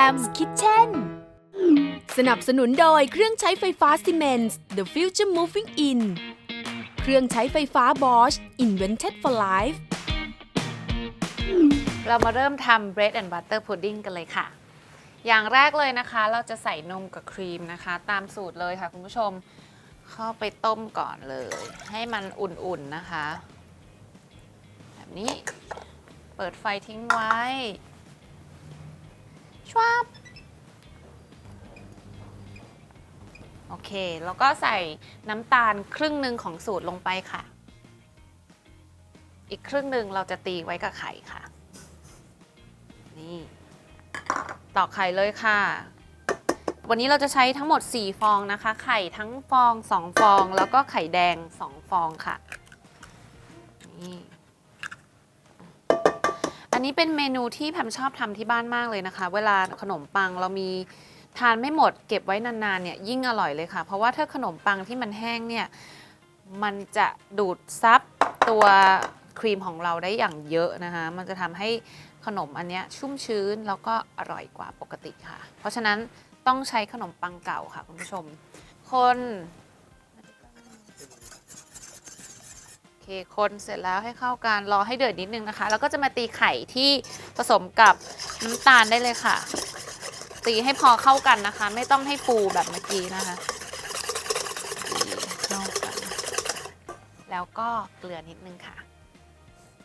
Pam's Kitchen สนับสนุนโดยเครื่องใช้ไฟฟ้า Siemens The Future Moving In เครื่องใช้ไฟฟ้า Bosch Invented for Life เรามาเริ่มทำ bread and butter pudding กันเลยค่ะ อย่างแรกเลยนะคะ เราจะใส่นมกับครีมนะคะ ตามสูตรเลยค่ะคุณผู้ชม เข้าไปต้มก่อนเลย ให้มันอุ่นๆนะคะ แบบนี้ เปิดไฟทิ้งไว้ ชวบโอเค แล้วก็ใส่น้ำตาลครึ่งหนึ่งของสูตรลงไปค่ะ อีกครึ่งหนึ่งเราจะตีไว้กับไข่ค่ะ นี่ตอกไข่เลยค่ะ วันนี้เราจะใช้ทั้งหมด 4 ฟองนะคะ ไข่ทั้งฟอง 2 ฟอง แล้วก็ไข่แดง 2 ฟองค่ะ นี่ อันนี้เป็นเมนูที่แพมชอบทำที่บ้านมากเลยนะคะ เวลาขนมปังเรามีทานไม่หมดเก็บไว้นานๆเนี่ยยิ่งอร่อยเลยค่ะ เพราะว่าถ้าขนมปังที่มันแห้งเนี่ยมันจะดูดซับตัวครีมของเราได้อย่างเยอะนะคะ มันจะทำให้ขนมอันเนี้ยชุ่มชื้นแล้วก็อร่อยกว่าปกติค่ะ เพราะฉะนั้นต้องใช้ขนมปังเก่าค่ะคุณผู้ชม คน เคคนเสร็จแล้วให้เข้ากันรอให้เดือดนิดนึงนะคะ แล้วก็จะมาตีไข่ที่ผสมกับน้ำตาลได้เลยค่ะ ตีให้พอเข้ากันนะคะ ไม่ต้องให้ฟูแบบเมื่อกี้นะคะตีเข้ากันแล้วก็เกลือนิดนึงค่ะ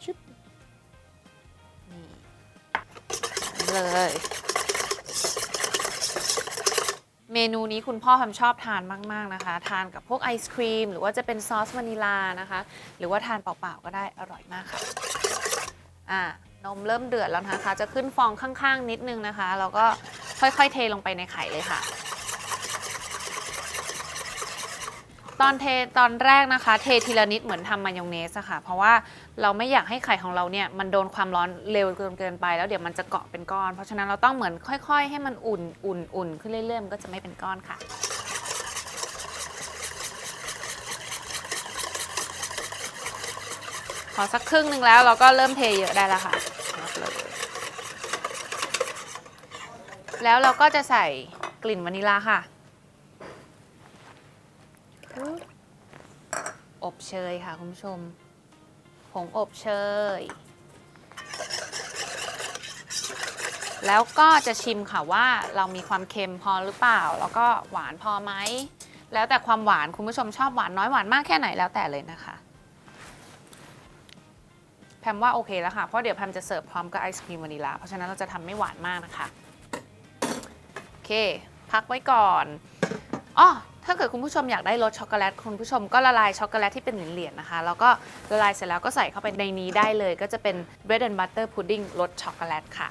ชุบนี่เลย เมนูนี้คุณพ่อทำชอบทานมาก ๆ นะคะ ทานกับพวกไอศครีม หรือว่าจะเป็นซอสวานิลานะคะ หรือว่าทานเปล่า ๆ ก็ได้อร่อยมากค่ะอ่านมเริ่มเดือดแล้วนะคะ จะขึ้นฟองข้าง ๆ นิดนึงนะคะแล้วก็ค่อย ๆ เทลงไปในไข่เลยค่ะ ตอนเทตอนแรกนะคะ เททีละนิดเหมือนทำมายองเนสอะค่ะ เพราะว่าเราไม่อยากให้ไข่ของเราเนี่ยมันโดนความร้อนเร็วเกินเกินไป แล้วเดี๋ยวมันจะเกาะเป็นก้อน เพราะฉะนั้นเราต้องเหมือนค่อย ๆ ให้มันอุ่นอุ่นอุ่นขึ้นเรื่อยๆมันก็จะไม่เป็นก้อนค่ะ พอสักครึ่งหนึ่งแล้วเราก็เริ่มเทเยอะได้แล้วค่ะแล้วเราก็จะใส่กลิ่นวานิลาค่ะ อบ เชยค่ะคุณผู้ชม ผงอบเชย แล้วก็จะชิมค่ะว่าเรามีความเค็มพอหรือเปล่า แล้วก็หวานพอไหม แล้วแต่ความหวานคุณผู้ชมชอบหวานน้อยหวานมากแค่ไหนแล้วแต่เลยนะคะ แพมว่าโอเคแล้วค่ะ เพราะเดี๋ยวแพมจะเสิร์ฟพร้อมกับไอศครีมวานิลา เพราะฉะนั้นเราจะทำไม่หวานมากนะคะ โอเค พักไว้ก่อนอ้อ ถ้าเกิดคุณผู้ชมอยากได้รสช็อกโกแลตคุณผู้ชมก็ละลายช็อกโกแลตที่เป็นเหรียญๆนะคะ แล้วก็ละลายเสร็จแล้วก็ใส่เข้าไปในนี้ได้เลย ก็จะเป็น bread and butter pudding รสช็อกโกแลตค่ะ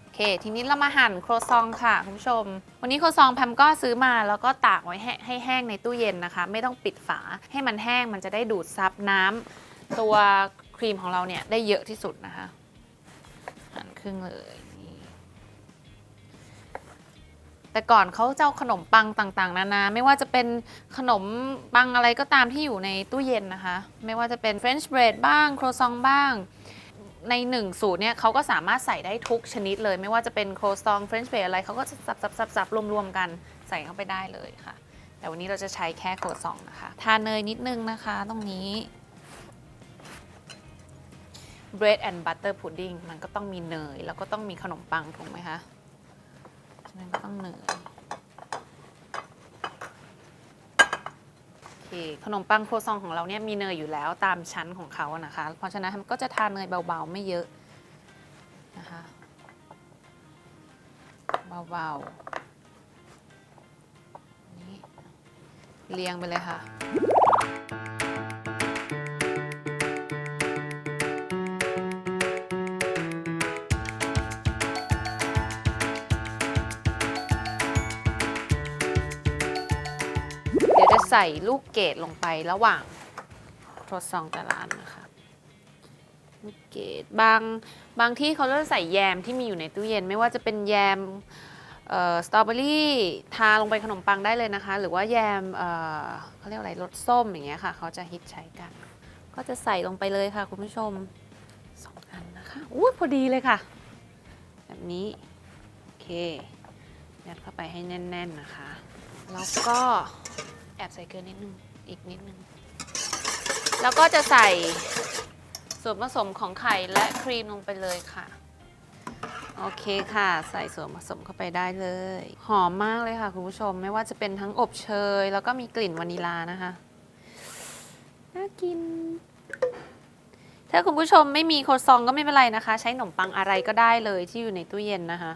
โอเค ทีนี้เรามาหั่นโครซองค่ะคุณผู้ชม วันนี้โครซองแพมก็ซื้อมาแล้วก็ตากไว้ให้ให้แห้งในตู้เย็นนะคะ ไม่ต้องปิดฝาให้มันแห้งมันจะได้ดูดซับน้ำตัวครีมของเราเนี่ยได้เยอะที่สุดนะคะ หั่นครึ่งเลย แต่ก่อนเขาจะเอาขนมปังต่างๆ นานา ไม่ว่าจะเป็นขนมปังอะไรก็ตามที่อยู่ในตู้เย็นนะคะ ไม่ว่าจะเป็น French bread บ้าง ครัวซองบ้าง ในหนึ่งสูตรเนี่ยเขาก็สามารถใส่ได้ทุกชนิดเลย ไม่ว่าจะเป็นโครซอง French bread อะไรเขาก็จะสับสับสับรวมๆกันใส่เข้าไปได้เลยค่ะ แต่วันนี้เราจะใช้แค่โครซองนะคะ ทาเนยนิดนึงนะคะ ตรงนี้ bread and butter pudding มันก็ต้องมีเนย แล้วก็ต้องมีขนมปังถูกไหมคะ ฉะนั้นก็ต้องเนยโอเคขนมปังโคซองของเราเนี่ยมีเนยอยู่แล้วตามชั้นของเขานะคะ เพราะฉะนั้นก็จะทานเนยเบาๆไม่เยอะนะคะเบาๆนี่เรียงไปเลยค่ะ ใส่ลูกเกดลงไประหว่างโครซองแต่ละอันนะคะลูกเกดบางบางที่เขาจะใส่แยมที่มีอยู่ในตู้เย็น ไม่ว่าจะเป็นแยมสตรอเบอรี่ทาลงไปขนมปังได้เลยนะคะ หรือว่าแยมเเขาเรียกอะไรรสส้มอย่างเงี้ยค่ะ เขาจะฮิตใช้กัน ก็จะใส่ลงไปเลยค่ะคุณผู้ชมสองอันนะคะอุ้ยพอดีเลยค่ะ แบบนี้ โอเคยัดเข้าไปให้แน่น ๆนะคะ แล้วก็ แอบใส่เกลือนิดนึง อีกนิดนึง แล้วก็จะใส่ส่วนผสมของไข่และครีมลงไปเลยค่ะ โอเคค่ะ ใส่ส่วนผสมเข้าไปได้เลย หอมมากเลยค่ะคุณผู้ชม ไม่ว่าจะเป็นทั้งอบเชย แล้วก็มีกลิ่นวานิลานะคะ น่ากิน ถ้าคุณผู้ชมไม่มีโคซองก็ไม่เป็นไรนะคะ ใช้ขนมปังอะไรก็ได้เลยที่อยู่ในตู้เย็นนะคะ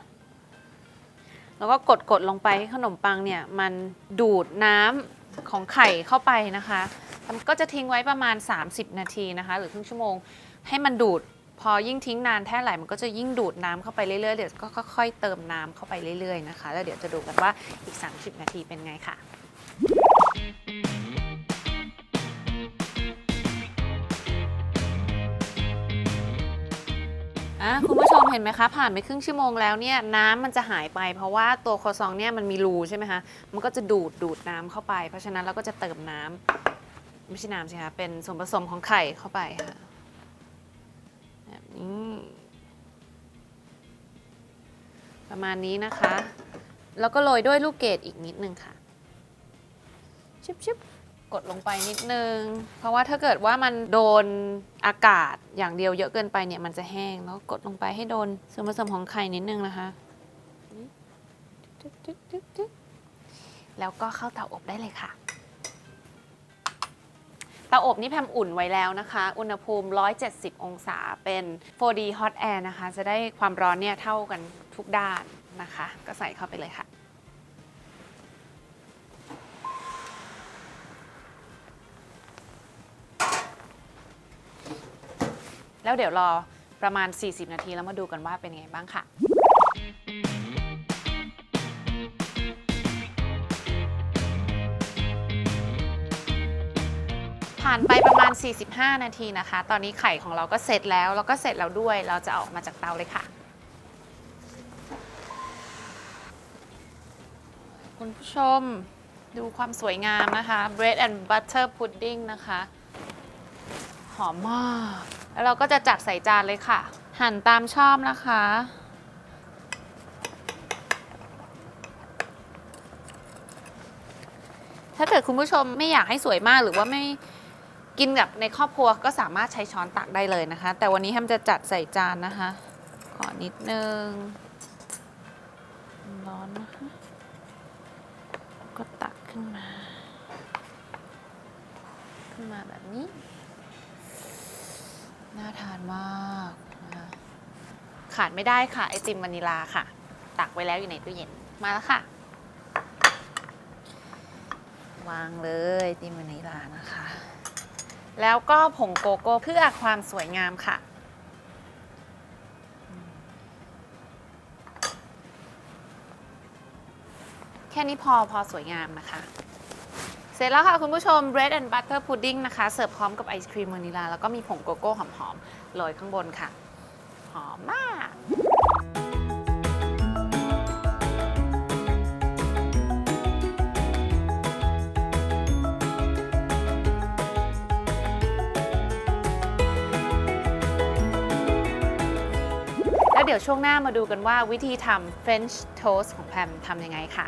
แล้วก็กดกดลงไปให้ขนมปังเนี่ย มันดูดน้ำ ของไข่เข้าไปนะคะมันก็จะทิ้งไว้ประมาณ 30 นาทีนะคะ หรือครึ่งชั่วโมง ให้มันดูด พอยิ่งทิ้งนานแท่ไหร่มันก็จะยิ่งดูดน้ำเข้าไปเรื่อยๆเดี๋ยวก็ค่อยๆเติมน้ำเข้าไปเรื่อยๆนะคะ แล้วเดี๋ยวจะดูกันว่าอีก 30 นาทีเป็นไงค่ะ อะคุณผู้ชมเห็นไหมคะ ผ่านไปครึ่งชั่วโมงแล้วเนี่ยน้ำมันจะหายไป เพราะว่าตัวโคซองเนี่ยมันมีรูใช่ไหมคะมันก็จะดูดดูดน้ำเข้าไป เพราะฉะนั้นเราก็จะเติมน้ำไม่ใช่น้ำสิคะเป็นส่วนผสมของไข่เข้าไปค่ะแบบนี้ประมาณนี้นะคะ แล้วก็โรยด้วยลูกเกดอีกนิดนึงค่ะชิบชิบ ดลงไปนิดนึง เพราะว่าถ้าเกิดว่ามันโดนอากาศอย่างเดียวเยอะเกินไปเนี่ยมันจะแห้งแล้วกดลงไปให้โดนส่วนผสมของไข่นิดนึงนะคะแล้วก็เข้าเตาอบได้เลยค่ะ เตาอบนี่แพมอุ่นไว้แล้วนะคะ อุณหภูมิ 170 องศาเป็น 4D hot air นะคะ จะได้ความร้อนเนี่ยเท่ากันทุกด้านนะคะ ก็ใส่เข้าไปเลยค่ะ แล้วเดี๋ยวรอประมาณ 40 นาทีแล้วมาดูกันว่าเป็นไงบ้างค่ะ ผ่านไปประมาณ 45 นาทีนะคะ ตอนนี้ไข่ของเราก็เสร็จแล้วแล้วก็เสร็จแล้วด้วย เราจะอออกมาจากเตาเลยค่ะ คุณผู้ชมดูความสวยงามนะคะ bread and butter pudding นะคะ หอมมาก แล้วเราก็จะจัดใส่จานเลยค่ะ หั่นตามชอบนะคะ ถ้าเกิดคุณผู้ชมไม่อยากให้สวยมากหรือว่าไม่กินกับในครอบครัวก็สามารถใช้ช้อนตักได้เลยนะคะ แต่วันนี้แฮมจะจัดใส่จานนะคะ ขอนิดนึงร้อนนะคะ ก็ตักขึ้นมา ขึ้นมาแบบนี้ น่าทานมากนะคะขาดไม่ได้ค่ะ ไอติมวานิลาค่ะ ตักไว้แล้วอยู่ในตู้เย็นมาแล้วค่ะ วางเลยไอติมวานิลานะคะ แล้วก็ผงโกโก้เพื่อความสวยงามค่ะ แค่นี้พอพอสวยงามนะคะ เสร็จแล้วค่ะคุณผู้ชม bread and butter pudding นะคะ เสิร์ฟพร้อมกับไอศครีมวานิลา แล้วก็มีผงโกโก้หอมๆโรยข้างบนค่ะ หอมมากแล้วเดี๋ยวช่วงหน้ามาดูกันว่าวิธีทำ French toast ของแพมทำยังไงค่ะ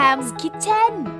Pam's Kitchen